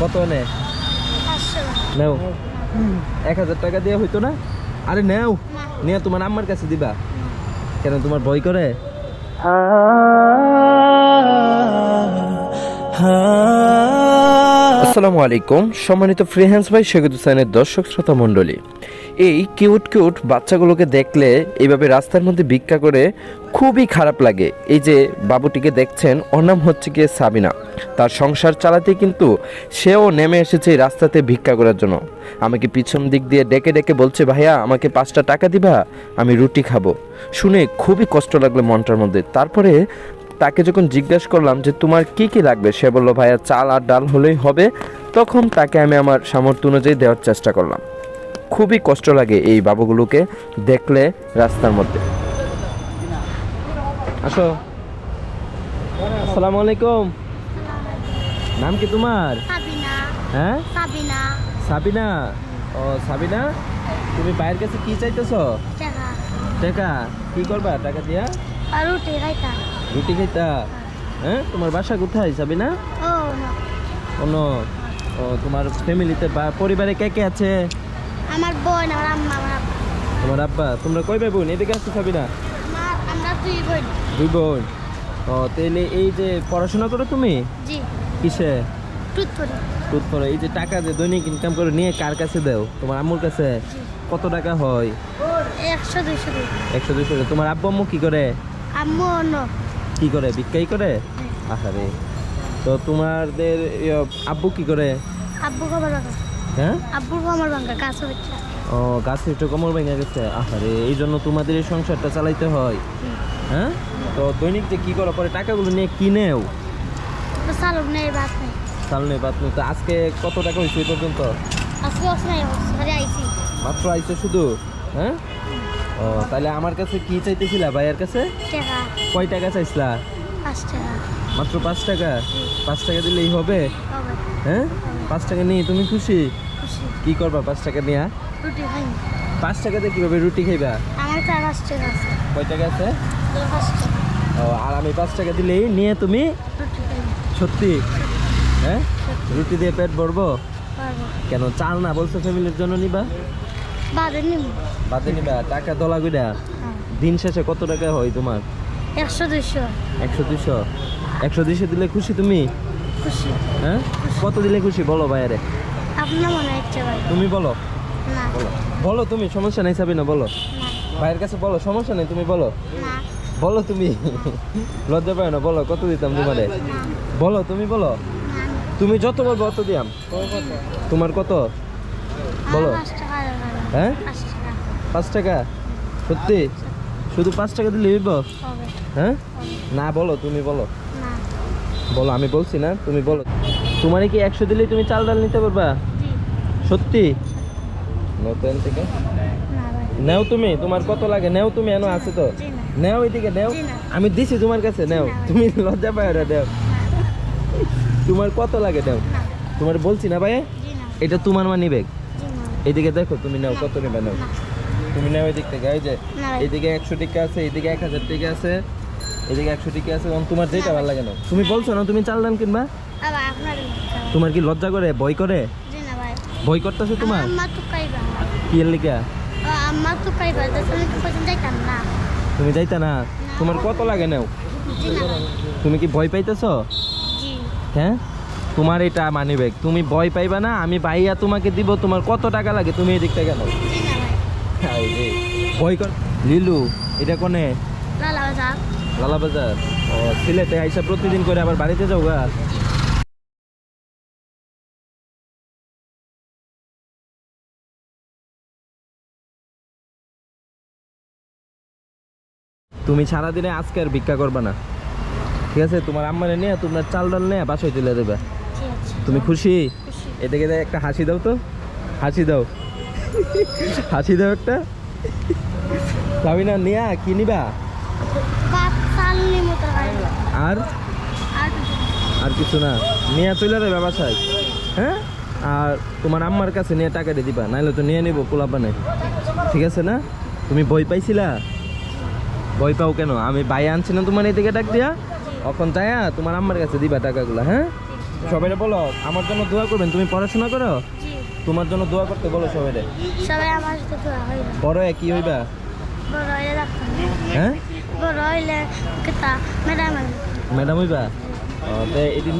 কত নেও। এক হাজার টাকা দিয়ে হইতো না? আরে নেও। না। নিয়ে তোমার আম্মার কাছে দিবা। কেন তোমার ভয় করে? আসসালামু আলাইকুম। সম্মানিত ফ্রি হ্যান্ডস ভাই শেখুদ হুসাইনের দর্শক শ্রোতা মণ্ডলী। এই কিউট কিউট বাচ্চাগুলোকে দেখলে এইভাবে রাস্তার মধ্যে ভিক্ষা করে খুবই খারাপ লাগে। এই যে বাবুটিকে দেখছেন, ওর নাম হচ্ছে গিয়ে সাবিনা। তার সংসার চালাতে কিন্তু সেও নেমে এসেছে এই রাস্তাতে ভিক্ষা করার জন্য। আমাকে পিছন দিক দিয়ে ডেকে ডেকে বলছে, ভাইয়া, আমাকে পাঁচটা টাকা দিবা, আমি রুটি খাব। শুনে খুবই কষ্ট লাগল মনটার মধ্যে। তারপরে তাকে যখন জিজ্ঞেস করলাম যে তোমার কি কি লাগবে সে বলল ভাইয়া চাল আর ডাল হলেই হবে। তখন তাকে আমি আমার সামর্থ্য অনুযায়ী দেওয়ার চেষ্টা করলাম। খুবই কষ্ট লাগে এই বাবুগুলোকে দেখলে রাস্তার মধ্যে। আসো। আসসালামু আলাইকুম। নাম কি তোমার? হ্যাঁ? সাবিনা। ও সাবিনা? তুমি ভাইয়ের কাছে কি চাইতেছো? টাকা। টাকা। কি করবা টাকা দিয়া? আর রুটি খাইতা রুটি খাইতা? হ্যাঁ? তোমার বাসা কোথায়? ও না। অন্য ও তোমার ফ্যামিলিতে বা পরিবারে কে কে আছে? আমার বোন আমার আম্মা আমার তোমার আব্বা? তোমরা কই ভাই বোন? এদিকে আসতে সাবিনা আমার আমরা দুই বোন। দুই বোন। ও তাহলে এই যে পড়াশোনা করো তুমি? জি। কিসে? টুথ করি এই যে টাকা যে দৈনিক ইনকাম করে নিয়ে কার কাছে দাও? তোমার আম্মুর কাছে? কত টাকা হয়? একশো দুইশো দুই একশো দুশো তোমার আব্বু আম্মু কি করে? আম্মু কি করে? ভিক্ষাই করে? আহারে। তো তোমাদের ইয়ে, আব্বু কি করে? আব্বু হ্যাঁ? গাছ হচ্ছে ও গাছে একটু কোমর ভেঙে গেছে। আহারে এই জন্য তোমাদের এই সংসারটা চালাইতে হয়। হ্যাঁ? তো দৈনিক যে কি করো পরে টাকাগুলো নিয়ে কিনেও সালুক নেই ভাত নেই। চাল নেই নেই। তো আজকে কত টাকা হয়েছে এই পর্যন্ত? আজকে আইছি। মাত্র আইছে শুধু? হ্যাঁ? ও তাহলে আমার কাছে কি চাইতেছিলা ভাইয়ের কাছে? টাকা। কয় টাকা চাইছিলা? মাত্র পাঁচ টাকা? পাঁচ টাকা দিলেই হবে? হবে। হ্যাঁ? পাঁচ টাকা নিয়ে তুমি খুশি? খুশি। কি করবা পাঁচ টাকা নিয়ে? পাঁচ টাকাতে কীভাবে রুটি খাইবা? আমার কাছে পাঁচ টাকা আছে। কয় টাকা আছে? ও আর আমি পাঁচ টাকা দিলেই নিয়ে তুমি সত্যি? হ্যাঁ? রুটি দিয়ে পেট ভরবো? পারব কেন চাল না বলছো ফ্যামিলির জন্য নিবা? বাদে নিব বাদে নিবা টাকা দলা গুইডা হ্যাঁ। দিন শেষে কত টাকা হয় তোমার? একশো দুইশো। একশো দুইশো? একশো দুইশো দিলে খুশি তুমি? খুশি। হ্যাঁ? কত দিলে খুশি বলো বাইরে আপনার মনে হচ্ছে ভাই তুমি বলো। না। বলো। বলো তুমি সমস্যা নেই সাবি না বলো। না। ভাইয়ের কাছে বলো সমস্যা নেই তুমি বলো। না। বলো তুমি। লজ্জা পায় না বলো কত দিতাম তোমারে? বলো তুমি বলো। তুমি যত বলব অত দিয়াম। তোমার কত? বলো। আমার পাঁচ টাকা দেবেন। হ্যাঁ? পাঁচ টাকা। সত্যি? শুধু পাঁচ টাকা দিলে হইব? হবে। হ্যাঁ? না বলো তুমি বলো। না। বলো আমি বলছি না তুমি বলো। তোমারে কি একশো দিলেই তুমি চাল ডাল নিতে পারবা? জি। সত্যি? নতুন থেকে নেও তুমি তোমার কত লাগে? নেও তুমি এনো আছে তো। নেও এদিকে নেও। আমি দিছি তোমার কাছে নেও। তুমি লজ্জা পায় না নেও। তোমার কত লাগে নেও? না। তোমার বলছি না ভাই? এটা তোমার মানি ব্যাগ। জি না এইদিকে দেখো তুমি নাও কত নেবে নাও। তুমি নাও এদিক থেকে এই যে এইদিকে একশো টিকা আছে এইদিকে এক হাজার টিকা আছে এদিকে একশো টিকা আছে এবং তোমার যেটা ভালো লাগে না তুমি বলছো না তুমি চাল ডাল কিনবা? তোমার কি লজ্জা করে ভয় করে? ভয় করতেছে তোমার? কি কাইবা তুমি যাইতা না? তোমার কত লাগে নাও? তুমি কি ভয় পাইতেছো? হ্যাঁ? তোমার এটা মানি ব্যাগ তুমি ভয় পাইবা না আমি ভাইয়া তোমাকে দিব তোমার কত টাকা লাগে তুমি এই দিকটা ভাই ভয় কর। লিলু এটা কোনে? লালা বাজার। ও সিলেটে আইসা প্রতিদিন করে আবার বাড়িতে যাও গা। তুমি সারাদিনে আজকে আর ভিক্ষা করবা না। ঠিক আছে তোমার আম্মারে নিয়ে তোমার চাল ডাল নিয়ে বাসায় তুলে দেবে। তুমি খুশি? খুশি। এদিকে একটা হাসি দাও তো। হাসি দাও। হাসি দাও একটা। সাবিনা নিয়া কি নিবা? আর? আর কিছু না। না। নিয়ে চলে দেবে বাসায়। হ্যাঁ? আর তোমার আম্মার কাছে নিয়ে টাকা দিয়ে দিবা নাহলে তো নিয়ে নিবো পোলাপানে। ঠিক আছে না? তুমি বই পাইছিলা? বই পাও কেন? আমি ভাই আনছি না তোমার এদিকে ডাক দিয়া? এখন যায়া তোমার আম্মার কাছে দিবা টাকাগুলো হ্যাঁ? সবাই বলো আমার জন্য দোয়া করবেন তুমি পড়াশোনা করো? তোমার জন্য দোয়া করতে বলো সবাই বড় আমার দোয়া কি হইবা? বড় হইলে ডাক্তার হ্যাঁ? বড় হইলে কিতা ম্যাডাম ম্যাডাম হইবা? এটি